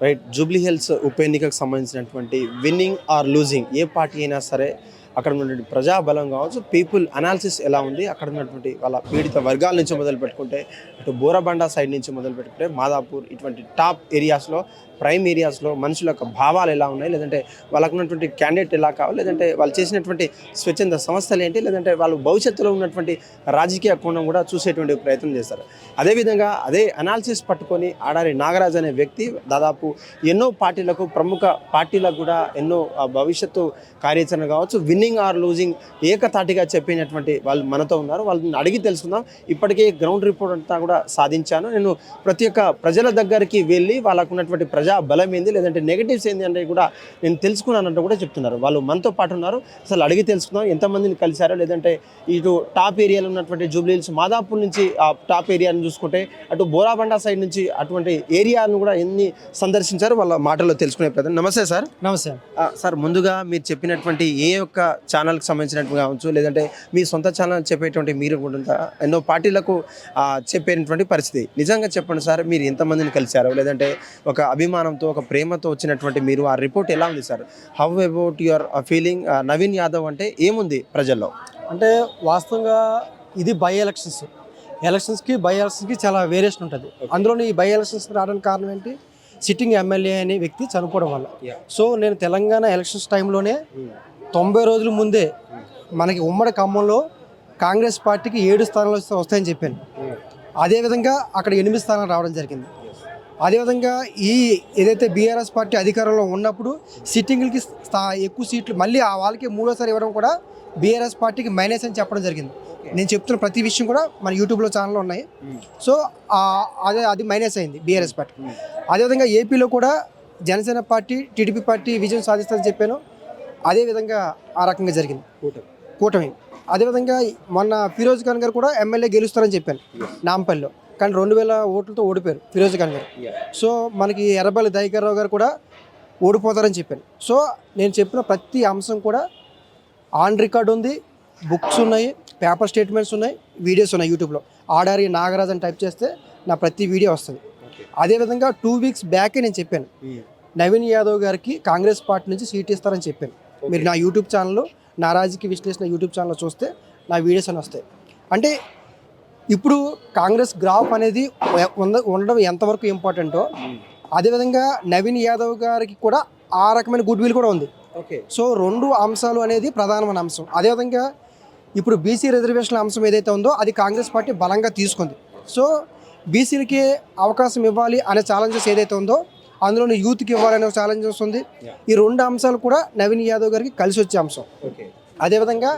Right? Jubilee hills ఉప ఎన్నికకు సంబంధించినటువంటి విన్నింగ్ ఆర్ లూజింగ్ ఏ పార్టీ అయినా సరే అక్కడ ఉన్నటువంటి ప్రజాబలం కావచ్చు పీపుల్ అనాలిసిస్ ఎలా ఉంది అక్కడ ఉన్నటువంటి వాళ్ళ పీడిత వర్గాల నుంచి మొదలు పెట్టుకుంటే ఇటు బోరబండ సైడ్ నుంచి మొదలు పెట్టుకుంటే మాదాపూర్ ఇటువంటి టాప్ ఏరియాస్లో ప్రైమ్ ఏరియాస్లో మనుషుల యొక్క భావాలు ఎలా ఉన్నాయి? లేదంటే వాళ్ళకు ఉన్నటువంటి క్యాండిడేట్ ఎలా కావాలి? లేదంటే వాళ్ళు చేసినటువంటి స్వచ్ఛంద సంస్థలు ఏంటి? లేదంటే వాళ్ళు భవిష్యత్తులో ఉన్నటువంటి రాజకీయ కోణం కూడా చూసేటువంటి ప్రయత్నం చేస్తారు. అదేవిధంగా అదే అనాలిసిస్ పట్టుకొని ఆడారి నాగరాజ్ అనే వ్యక్తి దాదాపు ఎన్నో పార్టీలకు ప్రముఖ పార్టీలకు కూడా ఎన్నో భవిష్యత్తు కార్యాచరణ కావచ్చు విన్నింగ్ ఆర్ లూజింగ్ ఏకతాటిగా చెప్పినటువంటి వాళ్ళు మనతో ఉన్నారు. వాళ్ళని అడిగి తెలుసుకుందాం. ఇప్పటికే గ్రౌండ్ రిపోర్ట్ అంతా కూడా సాధించాను. నేను ప్రతి ఒక్క ప్రజల దగ్గరికి వెళ్ళి వాళ్ళకు ఉన్నటువంటి ప్రజా బలం ఏంది లేదంటే నెగిటివ్స్ ఏంది అంటే కూడా నేను తెలుసుకున్నానంటూ కూడా చెప్తున్నారు. వాళ్ళు మనతో పాటు ఉన్నారు. అసలు అడిగి తెలుసుకుందాం ఎంతమందిని కలిశారో? లేదంటే ఇటు టాప్ ఏరియాలో ఉన్నటువంటి జూబ్లీహిల్స్ మాదాపూర్ నుంచి ఆ టాప్ ఏరియాను చూసుకుంటే అటు బోరాబండ సైడ్ నుంచి అటువంటి ఏరియాను కూడా ఎన్ని సందర్శించారో వాళ్ళ మాటల్లో తెలుసుకునే ప్రయత్నం. నమస్తే సార్. నమస్తే. సార్ ముందుగా మీరు చెప్పినటువంటి ఏ ఒక్క ఛానల్కి సంబంధించినట్టు కావచ్చు లేదంటే మీ సొంత ఛానల్ చెప్పేటువంటి మీరు కూడా ఎన్నో పార్టీలకు చెప్పేటువంటి పరిస్థితి. నిజంగా చెప్పండి సార్ మీరు ఎంతమందిని కలిశారు? లేదంటే ఒక అభిమానంతో ఒక ప్రేమతో వచ్చినటువంటి మీరు ఆ రిపోర్ట్ ఎలా ఉంది sir? How about your feeling Naveen Yadav అంటే ఏముంది ప్రజల్లో? అంటే వాస్తవంగా ఇది బై ఎలక్షన్స్ ఎలక్షన్స్కి బై ఎలక్షన్స్కి చాలా వేరియేషన్ ఉంటుంది. అందులోని ఈ బై ఎలక్షన్స్ రావడానికి కారణం ఏంటి? సిట్టింగ్ ఎమ్మెల్యే అనే వ్యక్తి చనిపోవడం వల్ల. సో నేను తెలంగాణ ఎలక్షన్స్ టైంలోనే తొంభై రోజుల ముందే మనకి ఉమ్మడి ఖమ్మంలో కాంగ్రెస్ పార్టీకి ఏడు స్థానాలు వస్తే- వస్తాయని చెప్పాను. అదేవిధంగా అక్కడ ఎనిమిది స్థానాలు రావడం జరిగింది. అదేవిధంగా ఈ ఏదైతే బీఆర్ఎస్ పార్టీ అధికారంలో ఉన్నప్పుడు సిట్టింగ్లకి ఎక్కువ సీట్లు మళ్ళీ ఆ వాళ్ళకి మూడోసారి ఇవ్వడం కూడా బీఆర్ఎస్ పార్టీకి మైనస్ అని చెప్పడం జరిగింది. నేను చెప్తున్న ప్రతి విషయం కూడా మన యూట్యూబ్లో ఛానల్లో ఉన్నాయి. సో అదే అది మైనస్ అయింది బీఆర్ఎస్ పార్టీ అదేవిధంగా ఏపీలో కూడా జనసేన పార్టీ టీడీపీ పార్టీ విజయం సాధిస్తుందని చెప్పాను. అదేవిధంగా ఆ రకంగా జరిగింది. కూటమి. అదేవిధంగా మొన్న ఫిరోజ్ ఖాన్ గారు కూడా ఎమ్మెల్యే గెలుస్తారని చెప్పాను. నాంపల్లిలో. కానీ రెండు వేల ఓట్లతో ఓడిపోయారు ఫిరోజ్ ఖాన్ గారు. సో మనకి ఎర్రబల్లి దయాకర్రావు గారు కూడా ఓడిపోతారని చెప్పాను సో నేను చెప్పిన ప్రతి అంశం కూడా ఆన్ రికార్డ్ ఉంది బుక్స్ ఉన్నాయి పేపర్ స్టేట్మెంట్స్ ఉన్నాయి వీడియోస్ ఉన్నాయి యూట్యూబ్లో. ఆడారి నాగరాజ్ అని టైప్ చేస్తే నా ప్రతి వీడియో వస్తుంది. అదేవిధంగా టూ వీక్స్ బ్యాకే నేను చెప్పాను. నవీన్ యాదవ్ గారికి కాంగ్రెస్ పార్టీ నుంచి సీట్ ఇస్తారని చెప్పాను. మీరు నా యూట్యూబ్ ఛానల్లో నా రాజకీయ విశ్లేషణ యూట్యూబ్ ఛానల్లో చూస్తే నా వీడియోస్ అని వస్తాయి. అంటే ఇప్పుడు కాంగ్రెస్ గ్రాఫ్ అనేది ఉండడం ఎంతవరకు ఇంపార్టెంటో అదేవిధంగా నవీన్ యాదవ్ గారికి కూడా ఆ రకమైన గుడ్ విల్ కూడా ఉంది. ఓకే. సో రెండు అంశాలు అనేది ప్రధానమైన అంశం. అదేవిధంగా ఇప్పుడు బీసీ రిజర్వేషన్ల అంశం ఏదైతే ఉందో అది కాంగ్రెస్ పార్టీ బలంగా తీసుకుంది. సో బీసీలకి అవకాశం ఇవ్వాలి అనే ఛాలెంజెస్ ఏదైతే ఉందో అందులోని యూత్కి ఇవ్వాలనే ఛాలెంజెస్ ఉంది ఈ రెండు అంశాలు కూడా నవీన్ యాదవ్ గారికి కలిసి వచ్చే అంశం. ఓకే. అదేవిధంగా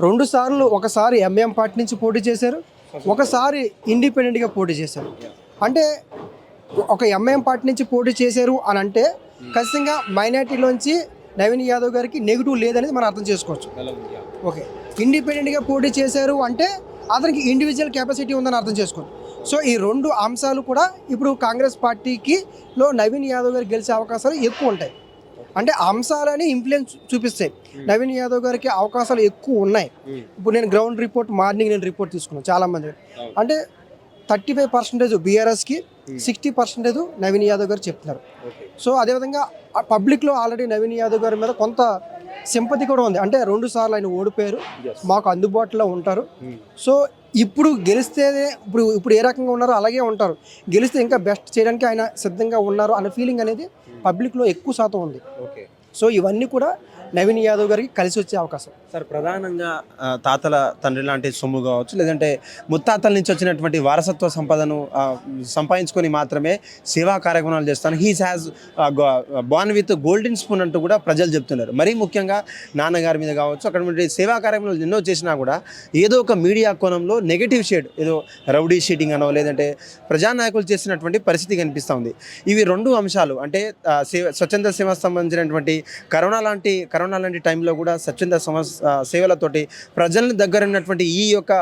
రెండు సార్లు ఒకసారి ఎంఎం పార్టీ నుంచి పోటీ చేశారు. ఒకసారి ఇండిపెండెంట్గా పోటీ చేశారు. అంటే ఒక ఎంఐఎం పార్టీ నుంచి పోటీ చేశారు అని అంటే ఖచ్చితంగా మైనార్టీలోంచి నవీన్ యాదవ్ గారికి నెగిటివ్ లేదనేది మనం అర్థం చేసుకోవచ్చు. ఓకే. ఇండిపెండెంట్గా పోటీ చేశారు అంటే అతనికి ఇండివిజువల్ కెపాసిటీ ఉందని అర్థం చేసుకోవచ్చు. సో ఈ రెండు అంశాలు కూడా ఇప్పుడు కాంగ్రెస్ పార్టీకి లో నవీన్ యాదవ్ గారు గెలిచే అవకాశాలు ఎక్కువ ఉంటాయి. అంటే అంశాలని ఇన్ఫ్లుయెన్స్ చూపిస్తాయి. నవీన్ యాదవ్ గారికి అవకాశాలు ఎక్కువ ఉన్నాయి. ఇప్పుడు నేను గ్రౌండ్ రిపోర్ట్ మార్నింగ్ నేను రిపోర్ట్ తీసుకున్నాను చాలా మంది అంటే థర్టీ ఫైవ్ పర్సెంటేజ్ బీఆర్ఎస్కి సిక్స్టీ పర్సెంటేజ్ నవీన్ యాదవ్ గారు చెప్తున్నారు. సో అదేవిధంగా పబ్లిక్లో ఆల్రెడీ నవీన్ యాదవ్ గారి మీద కొంత సింపతి కూడా ఉంది. అంటే రెండు సార్లు ఆయన ఓడిపోయారు. మాకు అందుబాటులో ఉంటారు. సో ఇప్పుడు గెలిస్తే ఇప్పుడు ఇప్పుడు ఏ రకంగా ఉన్నారో అలాగే ఉంటారు. గెలిస్తే ఇంకా బెస్ట్ చేయడానికి ఆయన సిద్ధంగా ఉన్నారు అనే ఫీలింగ్ అనేది పబ్లిక్లో ఎక్కువ శాతం ఉంది. ఓకే. సో ఇవన్నీ కూడా నవీన్ యాదవ్ గారికి కలిసి వచ్చే అవకాశం. సార్ ప్రధానంగా తాతల తండ్రి లాంటి సొమ్ము కావచ్చు లేదంటే ముత్తాతల నుంచి వచ్చినటువంటి వారసత్వ సంపదను సంపాదించుకొని మాత్రమే సేవా కార్యక్రమాలు చేస్తాను. He's has born with golden spoon అంటూ కూడా ప్రజలు చెప్తున్నారు. మరీ ముఖ్యంగా నాన్నగారి మీద కావచ్చు అక్కడ సేవా కార్యక్రమాలు ఎన్నో చేసినా కూడా ఏదో ఒక మీడియా కోణంలో నెగిటివ్ షేడ్ ఏదో రౌడీ షీటింగ్ అనో లేదంటే ప్రజానాయకులు చేసినటువంటి పరిస్థితి కనిపిస్తూ ఉంది. ఇవి రెండు అంశాలు అంటే సేవ స్వచ్ఛంద సేవ సంబంధించినటువంటి కరోనా లాంటి కరోనా లాంటి టైంలో కూడా స్వచ్ఛంద సేవలతోటి ప్రజల్ని దగ్గర ఉన్నటువంటి ఈ యొక్క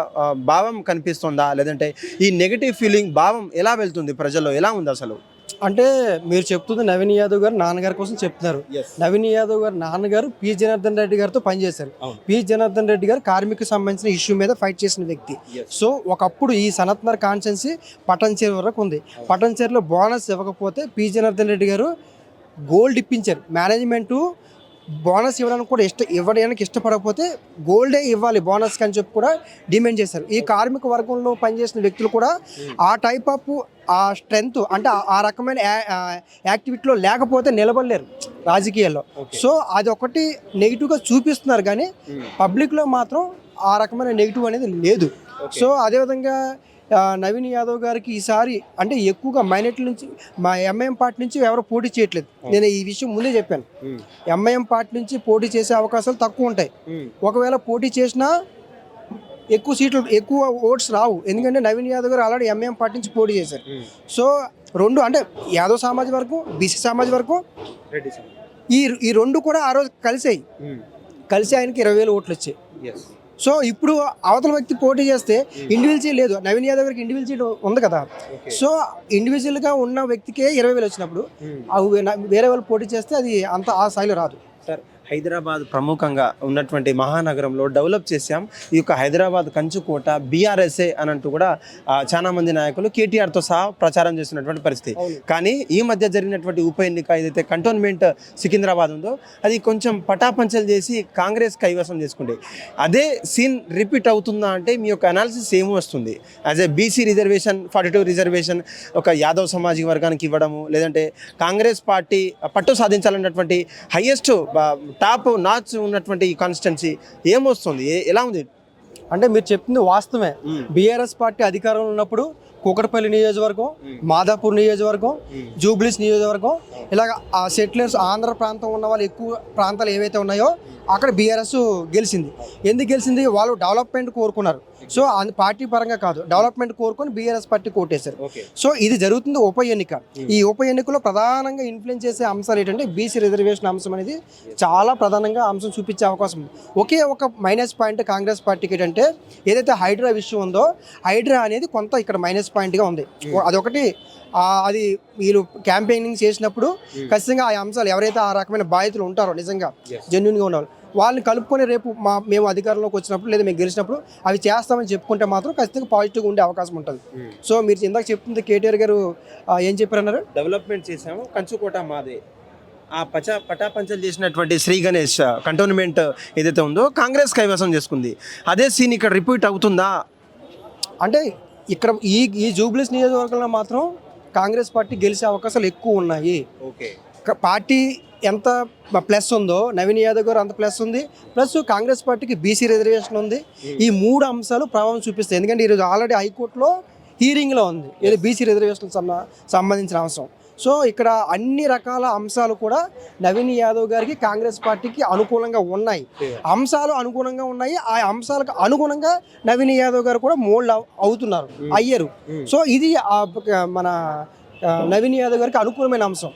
భావం కనిపిస్తుందా? లేదంటే ఈ నెగటివ్ ఫీలింగ్ భావం ఎలా వెళ్తుంది ప్రజల్లో? ఎలా ఉంది అసలు? అంటే మీరు చెప్తుంది నవీన్ యాదవ్ గారు నాన్నగారి కోసం చెప్తున్నారు. నవీన్ యాదవ్ గారు నాన్నగారు పి. జనార్దన్ రెడ్డి గారితో పనిచేశారు. పి. జనార్దన్ రెడ్డి గారు కార్మిక సంబంధించిన ఇష్యూ మీద ఫైట్ చేసిన వ్యక్తి. సో ఒకప్పుడు ఈ సనత్నర్ కాన్స్టెన్సీ పటంచేరు వరకు ఉంది. పటంచేరులో బోనస్ ఇవ్వకపోతే పి. జనార్దన్ రెడ్డి గారు గోల్డ్ ఇప్పించారు. మేనేజ్మెంటు బోనస్ ఇవ్వడానికి కూడా ఇష్ట ఇవ్వడానికి ఇష్టపడకపోతే గోల్డే ఇవ్వాలి బోనస్ అని చెప్పి కూడా డిమాండ్ చేశారు. ఈ కార్మిక వర్గంలో పనిచేసిన వ్యక్తులు కూడా ఆ టైప్ ఆఫ్ ఆ స్ట్రెంగ్త్ అంటే ఆ- రకమైన యాక్టివిటీలో లేకపోతే నిలబడలేరు రాజకీయాల్లో. సో అది ఒకటి నెగిటివ్గా చూపిస్తున్నారు కానీ పబ్లిక్లో మాత్రం ఆ రకమైన నెగిటివ్ అనేది లేదు. సో అదేవిధంగా నవీన్ యాదవ్ గారికి ఈసారి అంటే ఎక్కువగా మైనార్టీ నుంచి మా ఎంఐఎం పార్టీ నుంచి ఎవరు పోటీ చేయట్లేదు. నేను ఈ విషయం ముందే చెప్పాను. ఎంఐఎం పార్టీ నుంచి పోటీ చేసే అవకాశాలు తక్కువ ఉంటాయి. ఒకవేళ పోటీ చేసినా ఎక్కువ సీట్లు ఎక్కువ ఓట్స్ రావు. ఎందుకంటే నవీన్ యాదవ్ గారు ఆల్రెడీ ఎంఐఎం పార్టీ నుంచి పోటీ చేశారు. సో రెండు అంటే యాదవ్ సామాజిక వర్గం బీసీ వర్గం రెడ్డి సార్ ఈ ఈ రెండు కూడా ఆ రోజు కలిసాయి. కలిసి ఆయనకి ఇరవై వేలు ఓట్లు వచ్చాయి. సో ఇప్పుడు అవతల వ్యక్తి పోటీ చేస్తే ఇండివిజువల్ లేదు. నవీన్ యాదవ్ గారికి ఇండివిజువల్ ఉంది కదా. సో ఇండివిజువల్గా ఉన్న వ్యక్తికే ఇరవై వేలు వచ్చినప్పుడు వే- వేరే వాళ్ళు పోటీ చేస్తే అది అంత ఆ స్థాయిలో రాదు. సార్. హైదరాబాద్ ప్రముఖంగా ఉన్నటువంటి మహానగరంలో డెవలప్ చేశాం. ఈ యొక్క హైదరాబాద్ కంచుకోట బీఆర్ఎస్ఏ అని అంటూ కూడా ఆ, చాలా మంది నాయకులు కేటీఆర్తో సహా ప్రచారం చేస్తున్నటువంటి పరిస్థితి. కానీ ఈ మధ్య జరిగినటువంటి ఉప ఎన్నిక ఏదైతే కంటోన్మెంట్ సికింద్రాబాద్ ఉందో అది కొంచెం పటాపంచలు చేసి కాంగ్రెస్ కైవసం చేసుకుంటే అదే సీన్ రిపీట్ అవుతుందా అంటే మీ యొక్క అనాలిసిస్ ఏమి వస్తుంది. As a BC reservation forty two reservation ఒక యాదవ్ సామాజిక వర్గానికి ఇవ్వడము లేదంటే కాంగ్రెస్ పార్టీ పట్టు సాధించాలన్నటువంటి హైయెస్ట్ టాప్ నాచ్ ఉన్నటువంటి ఈ కాన్స్టిట్యున్సీ ఏమొస్తుంది? ఎలా ఉంది? అంటే మీరు చెప్తుంది వాస్తవమే. బీఆర్ఎస్ పార్టీ అధికారంలో ఉన్నప్పుడు కూకటపల్లి నియోజకవర్గం మాదాపూర్ నియోజకవర్గం జూబ్లీస్ నియోజకవర్గం ఇలాగ ఆ సెటిలర్స్ ఆంధ్ర ప్రాంతం ఉన్న వాళ్ళు ఎక్కువ ప్రాంతాలు ఏవైతే ఉన్నాయో అక్కడ బీఆర్ఎస్ గెలిచింది. ఎందుకు గెలిచింది? వాళ్ళు డెవలప్మెంట్ కోరుకున్నారు. సో అది పార్టీ పరంగా కాదు డెవలప్మెంట్ కోరుకొని బీఆర్ఎస్ పార్టీ కోటేశారు. సో ఇది జరుగుతుంది ఉప ఎన్నిక. ఈ ఉప ఎన్నికలో ప్రధానంగా ఇన్ఫ్లుయెన్స్ చేసే అంశాలు ఏంటంటే బీసీ రిజర్వేషన్ అంశం అనేది చాలా ప్రధానంగా అంశం చూపించే అవకాశం ఉంది. ఒకే ఒక మైనస్ పాయింట్ కాంగ్రెస్ పార్టీకి ఏంటంటే ఏదైతే హైడ్రా విషయం ఉందో హైడ్రా అనేది కొంత ఇక్కడ మైనస్ పాయింట్గా ఉంది. అదొకటి ఆ, అది వీళ్ళు క్యాంపెయినింగ్ చేసినప్పుడు ఖచ్చితంగా ఆ అంశాలు ఎవరైతే ఆ రకమైన బాధితులు ఉంటారో నిజంగా జెన్యున్గా ఉన్నవాళ్ళు వాళ్ళని కలుపుకొని రేపు మా మేము అధికారంలోకి వచ్చినప్పుడు లేదా మేము గెలిచినప్పుడు అవి చేస్తామని చెప్పుకుంటే మాత్రం ఖచ్చితంగా పాజిటివ్గా ఉండే అవకాశం ఉంటుంది. సో మీరు ఇందాక చెప్తుంది కేటీఆర్ గారు ఏం చెప్పారన్నారు? డెవలప్మెంట్ చేసాము కంచుకోట మాదే. ఆ పచ పటాపంచలు చేసినటువంటి శ్రీ గణేష్ కంటోన్మెంట్ ఏదైతే ఉందో కాంగ్రెస్ కైవసం చేసుకుంది. అదే సీన్ ఇక్కడ రిపీట్ అవుతుందా? అంటే ఇక్కడ ఈ ఈ జూబ్లీస్ నియోజకవర్గంలో మాత్రం కాంగ్రెస్ పార్టీ గెలిచే అవకాశాలు ఎక్కువ ఉన్నాయి. ఓకే. పార్టీ ఎంత ప్లస్ ఉందో నవీన్ యాదవ్ గారు అంత ప్లస్ ఉంది. ప్లస్ కాంగ్రెస్ పార్టీకి బీసీ రిజర్వేషన్ ఉంది. ఈ మూడు అంశాలు ప్రభావం చూపిస్తాయి. ఎందుకంటే ఈరోజు ఆల్రెడీ హైకోర్టులో హీరింగ్లో ఉంది. ఏదో బీసీ రిజర్వేషన్ సంబంధించిన అంశం. సో ఇక్కడ అన్ని రకాల అంశాలు కూడా నవీన్ యాదవ్ గారికి కాంగ్రెస్ పార్టీకి అనుకూలంగా ఉన్నాయి. అంశాలు అనుగుణంగా ఉన్నాయి. ఆ అంశాలకు అనుగుణంగా నవీన్ యాదవ్ గారు కూడా మోల్డ్ అవ్- అవుతున్నారు. అయ్యారు. సో ఇది మన నవీన్ యాదవ్ గారికి అనుకూలమైన అంశం.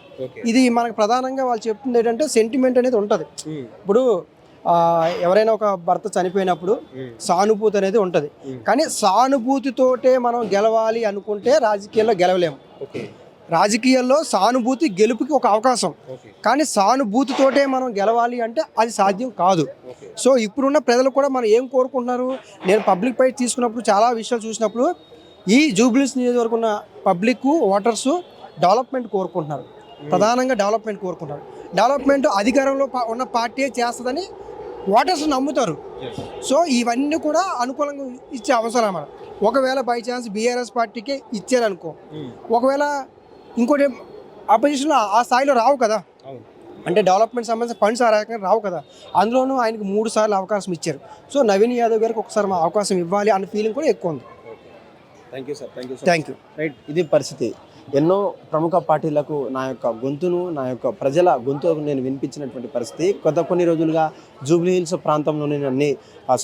ఇది మనకు ప్రధానంగా వాళ్ళు చెప్తుంది ఏంటంటే సెంటిమెంట్ అనేది ఉంటుంది. ఇప్పుడు ఆ, ఎవరైనా ఒక భర్త చనిపోయినప్పుడు సానుభూతి అనేది ఉంటుంది. కానీ సానుభూతితోటే మనం గెలవాలి అనుకుంటే రాజకీయాల్లో గెలవలేము. రాజకీయాల్లో సానుభూతి గెలుపుకి ఒక అవకాశం. కానీ సానుభూతితోటే మనం గెలవాలి అంటే అది సాధ్యం కాదు. సో ఇప్పుడున్న ప్రజలు కూడా మనం ఏం కోరుకుంటున్నారు? నేను పబ్లిక్ పై తీసుకున్నప్పుడు చాలా విషయాలు చూసినప్పుడు ఈ జూబ్లీస్ నియోజకవర్గం ఉన్న పబ్లిక్ ఓటర్స్ డెవలప్మెంట్ కోరుకుంటున్నారు. ప్రధానంగా డెవలప్మెంట్ కోరుకుంటున్నారు. డెవలప్మెంట్ అధికారంలో పా- ఉన్న పార్టీ చేస్తుందని ఓటర్స్ నమ్ముతారు. సో ఇవన్నీ కూడా అనుకూలంగా ఇచ్చే అవసరం అన్నమాట. ఒకవేళ బై ఛాన్స్ బీఆర్ఎస్ పార్టీకే ఇచ్చారనుకో ఒకవేళ ఇంకోటి అపోజిషన్లో ఆ స్థాయిలో రావు కదా. అంటే డెవలప్మెంట్ సంబంధించిన ఫండ్స్ ఆ రకంగా రావు కదా. అందులోనూ ఆయనకి మూడు సార్లు అవకాశం ఇచ్చారు. సో నవీన్ యాదవ్ గారికి ఒకసారి మా అవకాశం ఇవ్వాలి అన్న ఫీలింగ్ కూడా ఎక్కువ ఉంది. Thank you sir thank you thank you right ఇది పరిస్థితి. ఎన్నో ప్రముఖ పార్టీలకు నా యొక్క గొంతును నా యొక్క ప్రజల గొంతు నేను వినిపించినటువంటి పరిస్థితి. గత కొన్ని రోజులుగా జూబ్లీ హిల్స్ ప్రాంతంలోని అన్ని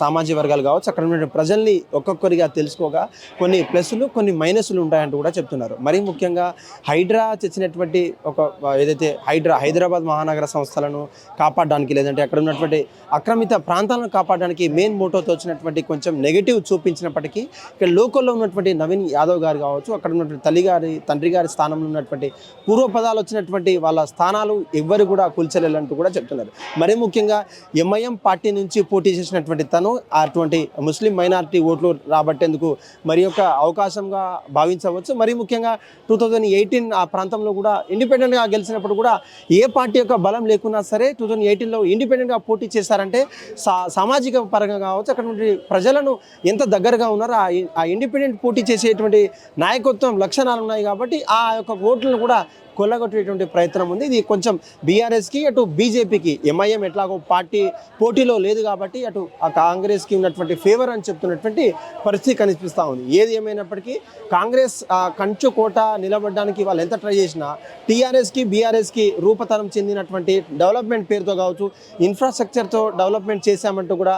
సామాజిక వర్గాలు కావచ్చు అక్కడ ఉన్న ప్రజల్ని ఒక్కొక్కరిగా తెలుసుకోగా కొన్ని ప్లస్లు కొన్ని మైనస్లు ఉంటాయంటూ కూడా చెప్తున్నారు. మరీ ముఖ్యంగా హైడ్రా తెచ్చినటువంటి ఒక ఏదైతే హైడ్రా హైదరాబాద్ మహానగర సంస్థలను కాపాడడానికి లేదంటే అక్కడ ఉన్నటువంటి ఆక్రమిత ప్రాంతాలను కాపాడడానికి మెయిన్ మోటోతో వచ్చినటువంటి కొంచెం నెగిటివ్ చూపించినప్పటికీ ఇక్కడ లోకల్లో ఉన్నటువంటి నవీన్ యాదవ్ గారు కావచ్చు అక్కడ ఉన్నటువంటి తల్లి గారి తండ్రి గారి స్థానంలో ఉన్నటువంటి పూర్వపదాలు వచ్చినటువంటి వాళ్ళ స్థానాలు ఎవ్వరు కూడా కూల్చలేరంటూ కూడా చెప్తున్నారు. మరి ముఖ్యంగా ఎంఐఎం పార్టీ నుంచి పోటీ చేసినటువంటి తను అటువంటి ముస్లిం మైనారిటీ ఓట్లు రాబట్టేందుకు మరి యొక్క అవకాశంగా భావించవచ్చు. మరి ముఖ్యంగా టూ థౌజండ్ ఎయిటీన్ ఆ ప్రాంతంలో కూడా ఇండిపెండెంట్గా గెలిచినప్పుడు కూడా ఏ పార్టీ యొక్క బలం లేకున్నా సరే టూ థౌజండ్ ఎయిటీన్లో ఇండిపెండెంట్గా పోటీ చేశారంటే సా సామాజిక పరంగా కావచ్చు అక్కడ ప్రజలను ఎంత దగ్గరగా ఉన్నారో ఆ ఆ ఇండిపెండెంట్ పోటీ చేసేటువంటి నాయకత్వం లక్షణాలు ఉన్నాయి కాబట్టి ఆ యొక్క ఓట్లను కూడా కొల్లగొట్టేటువంటి ప్రయత్నం ఉంది. ఇది కొంచెం బీఆర్ఎస్కి అటు బీజేపీకి ఎంఐఎం ఎట్లాగో పార్టీ పోటీలో లేదు కాబట్టి అటు ఆ కాంగ్రెస్కి ఉన్నటువంటి ఫేవర్ అని చెప్తున్నటువంటి పరిస్థితి కనిపిస్తూ ఉంది. ఏది ఏమైనప్పటికీ కాంగ్రెస్ కంచు కోట నిలబడడానికి వాళ్ళు ఎంత ట్రై చేసినా టీఆర్ఎస్కి బీఆర్ఎస్కి రూపతరం చెందినటువంటి డెవలప్మెంట్ పేరుతో కావచ్చు ఇన్ఫ్రాస్ట్రక్చర్తో డెవలప్మెంట్ చేశామంటూ కూడా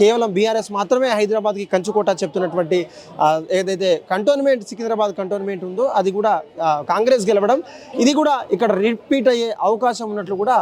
కేవలం బీఆర్ఎస్ మాత్రమే హైదరాబాద్కి కంచుకోట చెప్తున్నటువంటి ఏదైతే కంటోన్మెంట్ సికింద్రాబాద్ కంటోన్మెంట్ ఉందో అది కూడా కాంగ్రెస్ గెలవడం ఇది కూడా ఇక్కడ రిపీట్ అయ్యే అవకాశం ఉన్నట్లు కూడా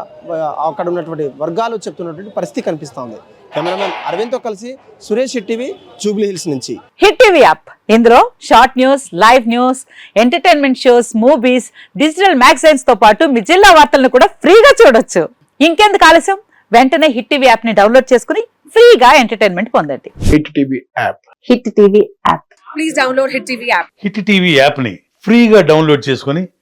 అక్కడ ఉన్నటువంటి వర్గాలు చెప్తున్నటువంటి పరిస్థితి కనిపిస్తూ ఉంది. కెమెరామెన్ అరవింద్తో కలిసి సురేష్ టీవీ జూబ్లీ హిల్స్ నుంచి. Hit TV app. ఇందులో short news live news entertainment shows movies digital మ్యాగజైన్స్తో పాటు మీ జిల్లా వార్తలను కూడా ఫ్రీగా చూడొచ్చు. ఇంకెందుకు ఆలస్యం? వెంటనే హిట్ టీవీ యాప్ని డౌన్లోడ్ చేసుకుని ఫ్రీగా ఎంటర్టైన్మెంట్ పొందండి. Hit TV app. Hit TV app. Please download Hit TV app. Hit TV యాప్ని ఫ్రీగా డౌన్లోడ్ చేసుకొని